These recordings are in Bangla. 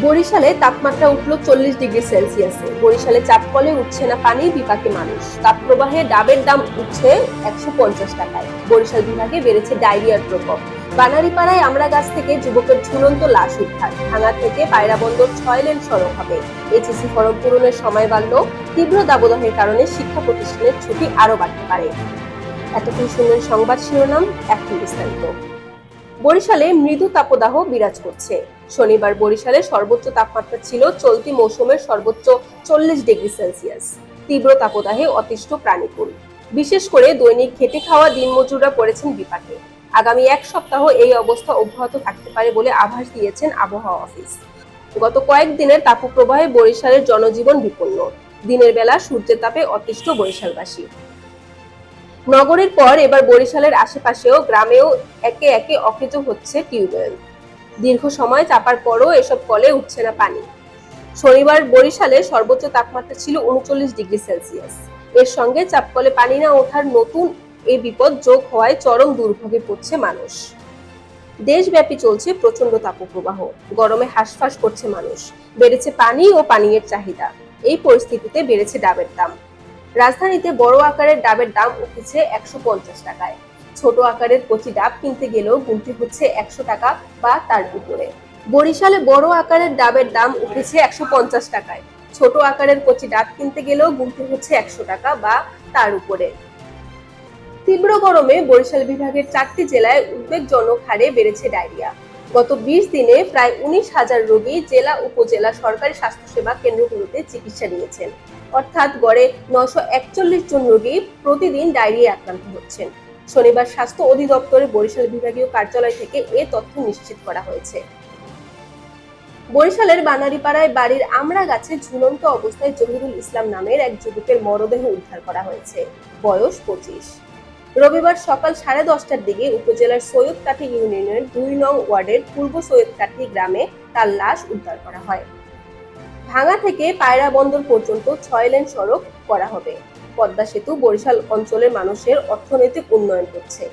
বরিশালে তাপমাত্রা উঠল চল্লিশ ডিগ্রি সেলসিয়াসে। বরিশালে চাপকলে উঠছে না পানি, বিপাকে মানুষ। তাপপ্রবাহে ডাবের দাম উঠছে একশো পঞ্চাশ টাকায়। বরিশাল বিভাগে বেড়েছে ডায়রিয়ার প্রকোপ। বানারীপাড়ায় আমরা গাছ থেকে যুবকের ঝুলন্ত লাশ উদ্ধার। ভাঙা থেকে পায়রা বন্দর ছয় লেন সড়ক হবে। এইচএসি ফরম পূরণের সময় বাড়ল। তীব্র দাবদাহের কারণে শিক্ষা প্রতিষ্ঠানের ছুটি আরও বাড়তে পারে। এতক্ষণ শুনলেন সংবাদ শিরোনাম, এখন বিস্তারিত। বরিশালে মৃদু তাপদাহ বিরাজ করছে। শনিবার বরিশালে সর্বোচ্চ তাপমাত্রা ছিল চলতি মৌসুমের সর্বোচ্চ চল্লিশ ডিগ্রি সেলসিয়াস। তীব্র তাপদাহে অতিষ্ঠ প্রাণীকুল। বিশেষ করে দৈনিক খেটে খাওয়া দিনমজুররা পড়েছেন বিপাকে। আগামী এক সপ্তাহ এই অবস্থা অব্যাহত থাকতে পারে বলে আভাস দিয়েছেন আবহাওয়া অফিস। গত কয়েকদিনের তাপপ্রবাহে বরিশালের জনজীবন বিপন্ন। দিনের বেলা সূর্যের তাপে অতিষ্ঠ বরিশালবাসী। নগরের পর এবার বরিশালের আশেপাশেও গ্রামেও একে একে অকেজো হচ্ছে টিউবওয়েল। দীর্ঘ সময় চাপার পরও এসব কলে উঠছে না পানি। শনিবার বরিশালে সর্বোচ্চ তাপমাত্রা ছিল উনচল্লিশ ডিগ্রি সেলসিয়াস। এর সঙ্গে চাপকলে পানি না ওঠার নতুন এই বিপদ যোগ হওয়ায় চরম দুর্ভোগে পড়ছে মানুষ। দেশব্যাপী চলছে প্রচণ্ড তাপপ্রবাহ। গরমে হাঁসফাঁস করছে মানুষ। বেড়েছে পানি ও পানীয়ের চাহিদা। এই পরিস্থিতিতে বেড়েছে ডাবের দাম। রাজধানীতে বড় আকারের ডাবের দাম উঠেছে একশো পঞ্চাশ টাকায়। ছোট আকারের কচি ডাব কিনতে গেলেও গুনতি হচ্ছে একশো টাকা বা তার উপরে। বরিশালে বড় আকারের ডাবের দাম উঠেছে একশো পঞ্চাশ টাকায়। ছোট আকারের কচি ডাব কিনতে গেলেও গুনতি হচ্ছে একশো টাকা বা তার উপরে। তীব্র গরমে বরিশাল বিভাগের চারটি জেলায় উদ্বেগজনক হারে বেড়েছে ডায়রিয়া। গত বিশ দিনে প্রায় উনিশ হাজার রোগী জেলা উপজেলা সরকারি স্বাস্থ্যসেবা কেন্দ্রগুলোতে চিকিৎসা নিয়েছেন। অর্থাৎ গড়ে নশো একচল্লিশ জন রোগী প্রতিদিন ডায়রিয়া আক্রান্ত হচ্ছেন। শনিবার স্বাস্থ্য অধিদপ্তরের বরিশাল বিভাগীয় কার্যালয় থেকে এ তথ্য নিশ্চিত করা হয়েছে। বরিশালের বানারীপাড়ায় বাড়ির আমড়া গাছে ঝুলন্ত অবস্থায় জহিরুল ইসলাম নামের এক যুবকের মরদেহ উদ্ধার করা হয়েছে। বয়স পঁচিশ। রবিবার সকাল সাড়ে দশটার দিকে উপজেলার সৈয়দকাঠি ইউনিয়নের দুই নং ওয়ার্ডের পূর্ব সৈয়দকাঠি গ্রামে তার লাশ উদ্ধার করা হয়। ভাঙা থেকে পায়রা বন্দর পর্যন্ত ছয় লেন সড়ক করা হবে। পদ্মা সেতু বরিশাল অঞ্চলের মানুষের অর্থনৈতিক উন্নয়ন করছে।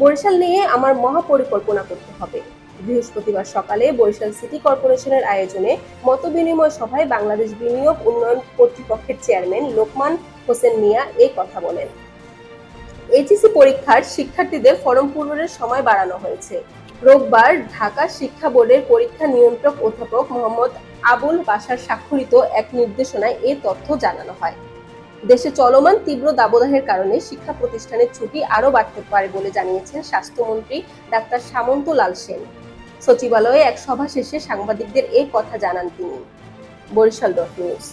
বরিশাল নিয়ে আমার মহাপরিকল্পনা করতে হবে। বৃহস্পতিবার সকালে বরিশাল সিটি কর্পোরেশনের আয়োজনে মতবিনিময় সভায় বাংলাদেশ বিনিয়োগ উন্নয়ন কর্তৃপক্ষের চেয়ারম্যান লোকমান হোসেন মিয়া এই কথা বলেন। এইচএসি পরীক্ষার শিক্ষার্থীদের ফরম পূরণের সময় বাড়ানো হয়েছে। রোববার ঢাকা শিক্ষা বোর্ডের পরীক্ষা নিয়ন্ত্রক অধ্যাপক মোহাম্মদ আবুল বাসার স্বাক্ষরিত এক নির্দেশনায় এ তথ্য জানানো হয়। দেশে চলমান তীব্র দাবদাহের কারণে শিক্ষা প্রতিষ্ঠানের ছুটি আরও বাড়তে পারে বলে জানিয়েছেন স্বাস্থ্যমন্ত্রী ডাক্তার সামন্ত লাল সেন। সচিবালয়ে এক সভা শেষে সাংবাদিকদের এই কথা জানান তিনি। Barishal dot news.